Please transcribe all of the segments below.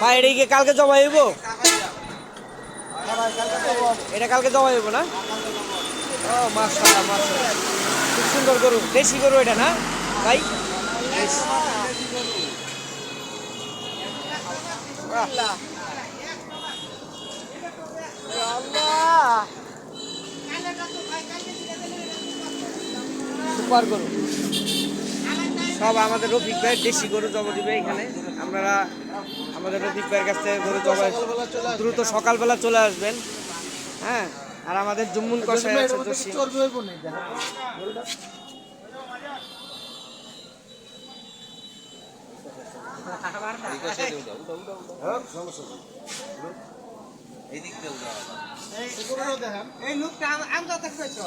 ভাই, এটা কি কালকে জমা হইব? এটা কালকে জমা হইব না? ও, মাশাআল্লাহ মাশাআল্লাহ। খুব সুন্দর গরু, দেশি গরু এটা না? ভাই। সুপার গরু। সব আমাদের রফিক ভাই দেশি গরু জমা দিবে এখানে। আপনারা আমাদের রফিক ভাইয়ের কাছ থেকে গরু জমা দ্রুত সকালবেলা চলে আসবেন। হ্যাঁ? আর আমাদের জম্মুন কষাই আছে জসিম। এই লোকটা আমরা থাকবে তো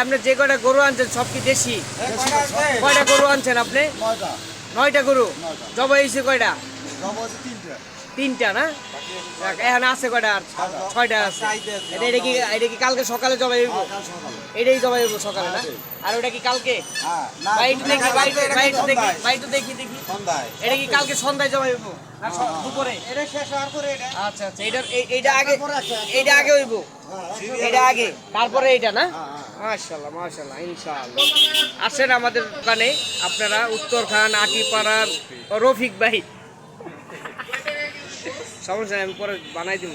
আপনি যে কয়টা গরু আনছেন সব কি দেশি? কয়টা গরু আনছেন আপনি? নয়টা। গরু? নয়টা। জবা হয়েছে কয়টা? তিনটা না? এখানে আছে কয়টা? আর ছয়টা আছে। এটা এটা কি এটা কি কালকে সকালে জবা হইব? এটাই জবা হইব সকালে না? আর ওটা কি কালকে? হ্যাঁ একটু দেখি একটু- দেখি একটু দেখি দেখি। এটা কি কালকে সন্ধ্যায় জমা হইব? স- দুপুরে? এটা শেষ হওয়ার পরে এটা। আচ্ছা আচ্ছা এটা আগে এইটা আগে হইব? হ্যাঁ, এটা আগে? তারপরে না? হ্যাঁ, ইনশাআল্লাহ। আসেন আমাদের দোকানে আপনারা উত্তরখান আটিপাড়ার রফিক ভাই। সমস্যা আমি পরে বানাই দিব